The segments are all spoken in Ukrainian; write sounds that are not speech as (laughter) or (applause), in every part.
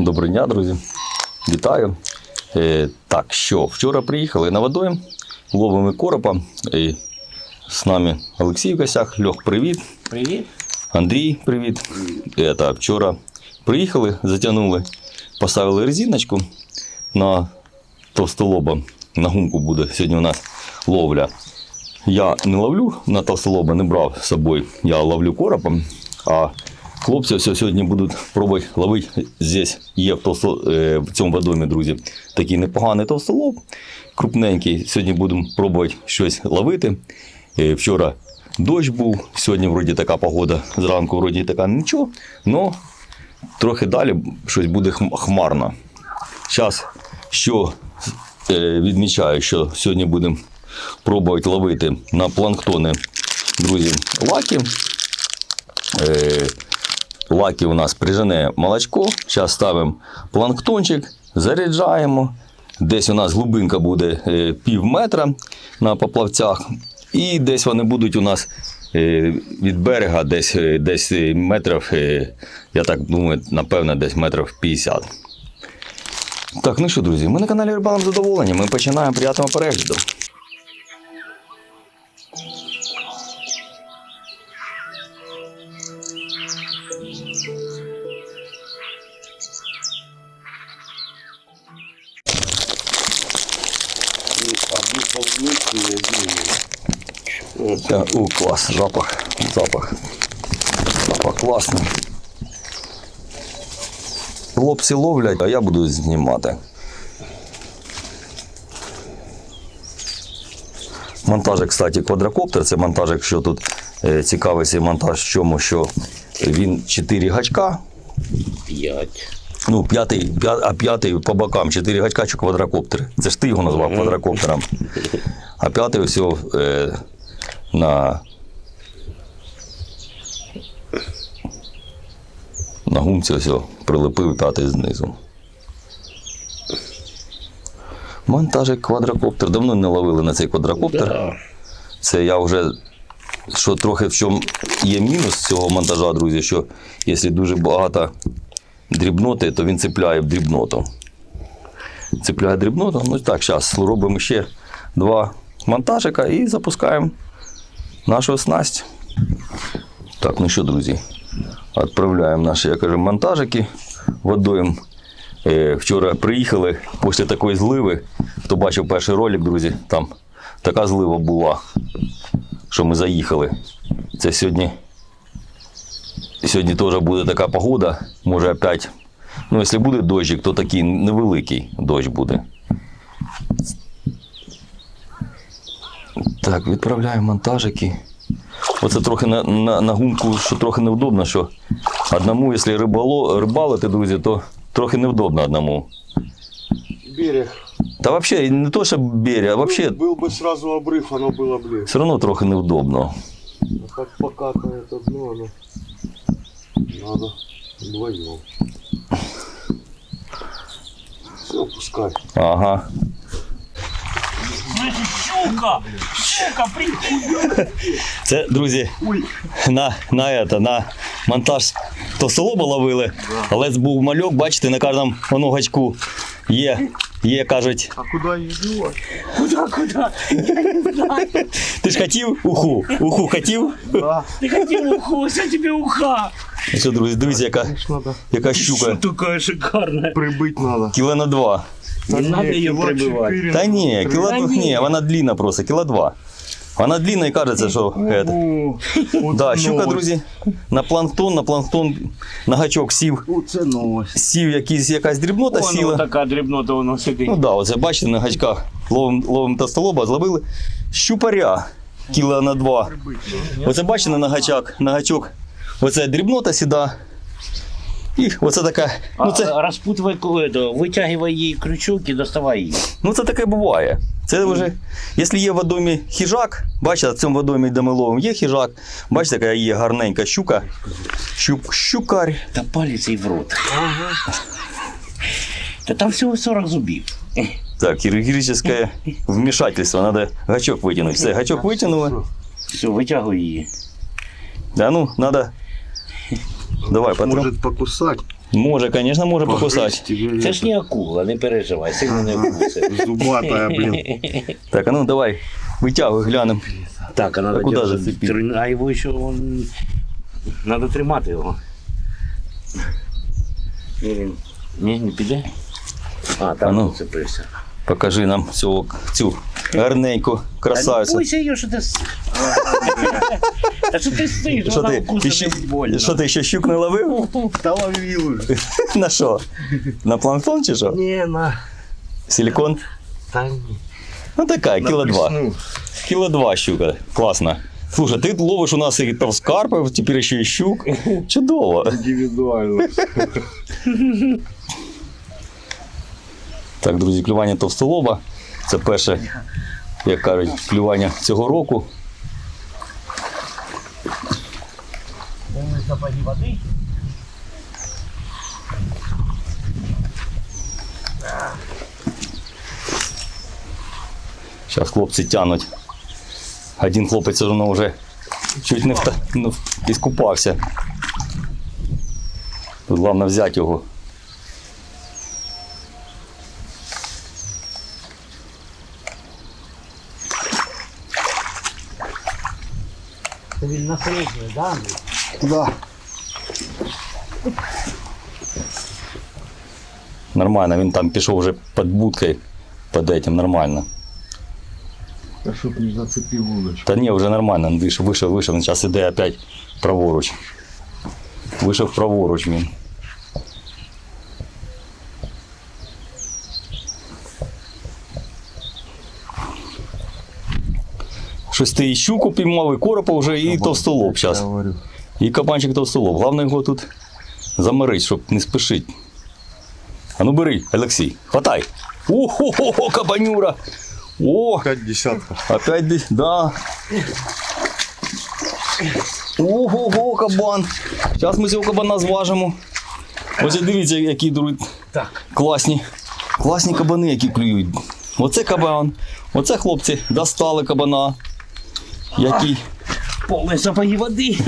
Доброго дня, друзі. Вітаю. Е, так, що, вчора приїхали на водойм, ловимо коропа. І з нами Олексій гостях. Льох, привіт. Привіт. Андрій, привіт. Это, вчора приїхали, затягнули, поставили резиночку на товстолоба. На гумку буде сьогодні у нас ловля. Я не ловлю на товстолоба, не брав з собою. Я ловлю коропом. А хлопці все сьогодні будуть пробувати ловити. Здесь є в, толсто, е, в цьому водомі, друзі, такий непоганий товстолоб, крупненький. Сьогодні будемо пробувати щось ловити. Е, Вчора дощ був, сьогодні вроді така погода, зранку вроді така нічого, але трохи далі щось буде хмарно. Зараз що е, відмічаю, що сьогодні будемо пробувати ловити на планктони, друзі, лаки. Лаки у нас прижене молочко. Зараз ставимо планктончик, заряджаємо. Десь у нас глибинка буде е, пів метра на поплавцях. І десь вони будуть у нас е, від берега десь, е, десь метрів, я так думаю, напевно, десь метрів 50. Так, ну що, друзі, ми на каналі Рибалом задоволені. Ми починаємо приятного перегляду. Один О, клас, запах, запах. Запах класний. Хлопці ловлять, а я буду знімати. Монтажик, кстати, квадрокоптер. Це монтажик, що тут е, цікавий цей монтаж в чому, що він 4 гачка, П'ять. Ну, п'ятий, п'я- а п'ятий по бокам, чотири гачка чи квадрокоптери. Це ж ти його назвав квадрокоптером. А п'ятий все е, на. На гумці все прилепив п'ятий знизу. Монтажик квадрокоптер. Давно не ловили на цей квадрокоптер. Да. Це я вже що трохи в чому є мінус цього монтажа, друзі, що якщо дуже багато дрібноти, то він цепляє в дрібноту. Цепляє дрібноту. Ну так, зараз робимо ще два монтажика і запускаємо нашу снасть. Так, ну що, друзі, відправляємо наші, я кажу, монтажики водою. Е, Вчора приїхали після такої зливи. Хто бачив перший ролик, друзі, там така злива була, що ми заїхали. Це сьогодні. Сьогодні теж буде така погода. Може опять. Ну, якщо буде дощик, то такий невеликий дощ буде. Так, відправляємо монтажики. Оце трохи на, на, на гумку, що трохи невдобно, що одному, якщо рибало, рибалити, друзі, то трохи невдобно одному. берег. Та взагалі не то, що берег, а взагалі Был бы сразу обрыв, оно было ближе. все одно трохи невдобно. А как покатывает одно, оно надо вдвоем. Все, пускай. Ага. Щука! Щука, прикинь! Це, друзі, на, на, это, на монтаж товстолоба ловили, але був мальок, бачите, на кожному воно гачку є, є, кажуть, А куда ее девать? Куда, куда? Я не знаю. ти ж хотів уху, уху хотів? Да, Ты хотел уху, все тебе уха. І що, друзі, дивіться, яка, конечно, надо. яка щука. такая шикарная. Прибыть надо. Кіло на два. Не надо ее кило прибывать. четыре Та надо. ні, кіло Та ні, ні. вона длінна просто, кіло два. Вона длінна і кажеться, що. это. (laughs) Да, щука, друзі, на планктон, на планктон, на гачок сів, Оце новость. сів якийсь, якась дрібнота Воно сіла. така дрібнота воно сидить. Ну да, оце бачите на гачках ловим, ловим товстолоба, зловили щупаря кіла на два. Оце бачите на гачок, на гачок. Оце дрібнота сіда. І оце така. Ну це, А, Розпутывай это, витягивай їй крючок і доставай її. ну це таке буває. Це вже, якщо є в водомі хижак, бачите, в цьому водомі, де ми ловимо, є хижак, бачите, яка є гарненька щука. Щук, щукарь. Та палець їй в рот. Та там всього 40 зубів. Так, хірургічне вмішательство, треба гачок витягнути. Все, гачок витягнули. Все, витягуй її. Да, ну, надо. Давай, патрон. Может покусать. Може, звісно, може покусати. Це ж не акула, не переживай, сильно не вкусить. Зубатая, блин. (laughs) Так, а ну давай, витягуй, глянемо. Так, а надо куди держати. зацепити? Тр- А його ще он... Надо тримати його. Ні, він- Ні, не піде. А, А там ну. ну. цепився. Покажи нам цю, цю гарненьку Та не красавицю. бойся її, що ти... с- Та що ти стоїш, Що вона ти, ти, ще, не больно. що ти ще щук не ловив? Да ловил уже. На що? На планктон чи що? Ні, на... Силікон? Та ні. Ну така, кіло два. Ну, Кіло два щука. Класно. Слушай, ти ловиш у нас і товскарпів, тепер ще і щук. Чудово. индивидуально. Так, друзі, клювання товстолоба. Це перше, як кажуть, клювання цього року. Сапоги води. Зараз хлопці тянуть. Один хлопець все одно вже чуть не вта... ну, іскупався. Тут головне взяти його. Це він на середньої, да? Да. Нормально, він там пішов вже під будкою, під этим, нормально. Да чтоб не зацепил удочку. Та ні, вже нормально, вийшов, вийшов, вийшов, він зараз іде опять праворуч. Вийшов праворуч він. Щось ти і щуку піймав, і коропа вже, і товстолоб зараз. І кабанчик товстолоб. Головне його тут замирить, щоб не спішить. А ну бери, Олексій, хватай. О-хо-хо-хо, кабанюра. О, Опять десятка. Опять десь, да. Ого-го, кабан. Зараз ми цього кабана зважимо. Ось дивіться, які друзі. Класні. Класні кабани, які клюють. Оце кабан. Оце хлопці достали кабана. Який. Повні сапоги води.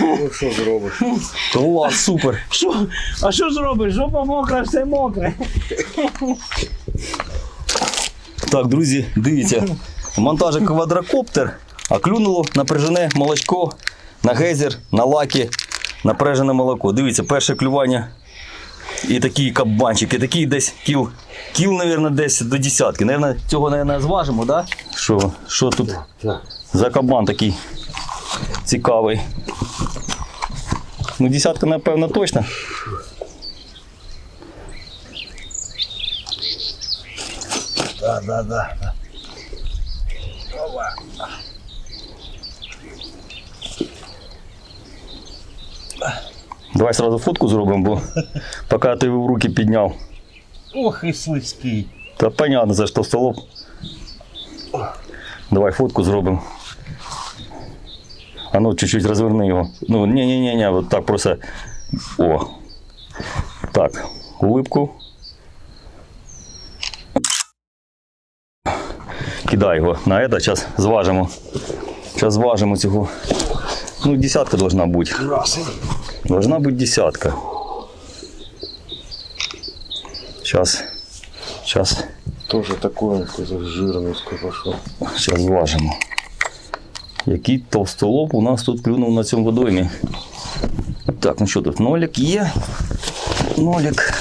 Ну что зробиш? Клас, супер. Що? А що зробиш? Жопа мокра, все мокре. Так, друзі, дивіться. Монтажик квадрокоптер, а клюнуло напряжене молочко на гейзер, на лаки, напряжене молоко. Дивіться, перше клювання. І такий кабанчик, і такий десь кіл, кіл, мабуть, десь до десятки. Наверно, цього, мабуть, зважимо, так? Да? Що, що тут Так. за кабан такий цікавий? Ну, десятка, напевно, точно. Да, да, да. Давай сразу фотку зробимо, бо поки ти його в руки підняв. Ох і слизький. Та понятно, це ж товстолоб. Давай фотку зробимо. А ну, чуть-чуть розверни його. Ну, ні, ні, ні, ні, от так просто. О. Так, улипку. Кидай його на це, зараз зважимо. Зараз зважимо цього. Ну, десятка должна бути. Должна бути десятка. Сейчас. Сейчас. Тоже такой какой-то жирный пошел. Зараз зважимо. Який товстолоб у нас тут клюнув на цьому водоймі. Так, ну що тут? Нолік є. Нолік.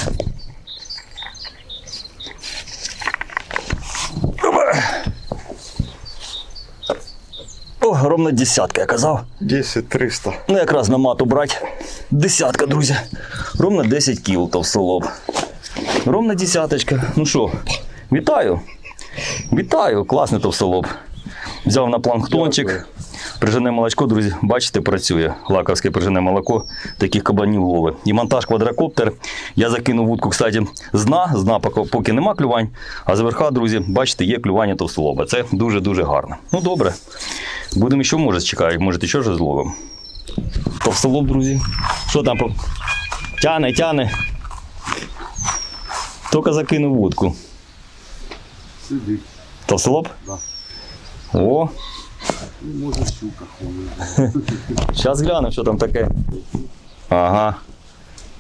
О, ровно десятка, я казав. 10 300. Ну, якраз на мату брати. Десятка, друзі. Ровно 10 кіл товстолоб. Ровно десяточка. Ну що, вітаю. Вітаю, класний товстолоб. Взяв на планктончик. Прижене молочко, друзі, бачите, працює. Лаковське прижене молоко, таких кабанів лови. І монтаж квадрокоптер. Я закинув вудку, кстати, з дна. З дна поки, поки нема клювань. А з верха, друзі, бачите, є клювання товстолоба. Це дуже-дуже гарно. Ну добре. Будемо ще, може, чекати, може, ще щось зловимо. Товстолоб, друзі. Що там? Тяне, тяне. Тільки закинув вудку. Сидить. Товстолоб? Да. О, Ну, может, щука хуй. зараз глянемо, що там таке. Ага.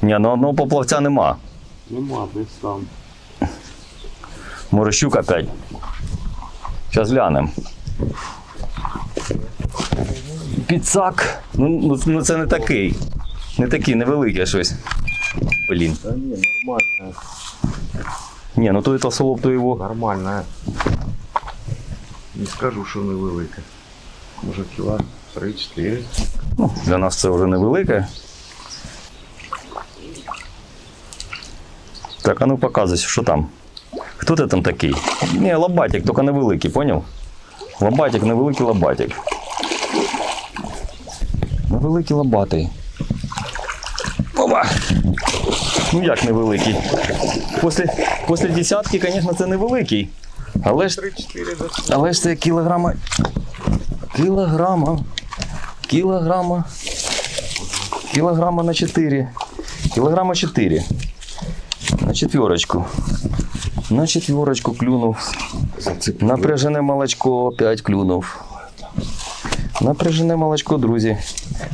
Ні, ну одного поплавця нема. Нема, десь там. Може щука опять. Зараз глянемо. Підсак. Ну, ну, ну це не такий. Не такий, невеликий щось. Блін. Та ні, нормально. Ні, ну то это солоб, то його. Нормально. Не скажу, що невелике. Може кіла 3-4. Ну, для нас це вже невелике. Так, а ну показуй, що там. Хто ти там такий? Ні, лобатик, тільки невеликий, поняв? Лобатик, невеликий лобатик. Невеликий лобатий. Опа! Ну як невеликий? Після, після десятки, звісно, це невеликий. Але ж, але ж це кілограма. Кілограма. Кілограма. Кілограма на 4. Кілограма 4. На четверочку. На четверочку клюнув. Напряжене молочко опять клюнув. Напряжене молочко, друзі.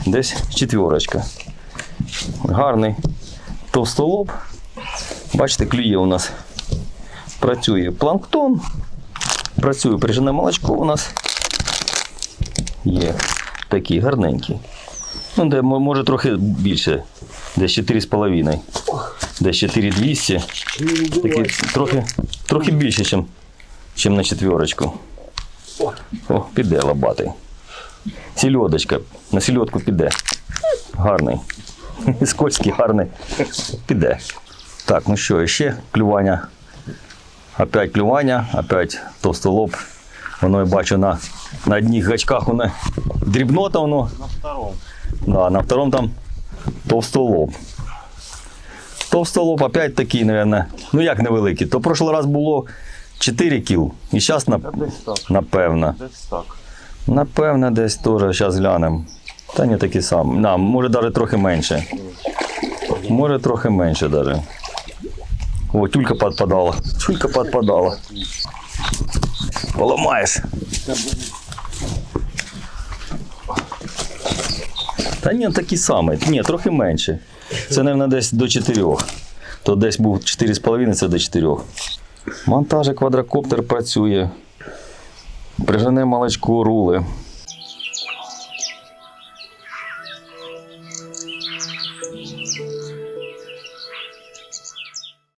Десь четверочка. Гарний товстолоб. Бачите, клює у нас. Працює планктон. Працює пряжене молочко у нас. Є такий гарненький. Ну, де може трохи більше. Десь 4,5. Десь 4200. Такий трохи, трохи більше, ніж чим на четверочку. О, піде лобатий. Сільодочка. На сільодку піде. Гарний. (laughs) Скользький, гарний. Піде. Так, ну що, ще клювання. Опять клювання, опять товстолоб. Воно я бачу на, на одних гачках воно дрібнота воно. На втором. Да, на втором там товстолоб. Товстолоб опять такий, наверное. Ну як невеликий. То в прошлый раз було 4 кіл. І зараз, Та напевно. Десь так. Напевно, десь теж зараз глянемо. Та не такі самі. На, може навіть трохи менше. Може трохи менше навіть. О, тюлька підпадала. Тюлька підпадала. Поламаєш. Та ні, такі самі. Ні, трохи менше. Це, мабуть, десь до 4. То десь був 4,5, це до 4. Монтажик квадрокоптер працює. Прижене молочко рули.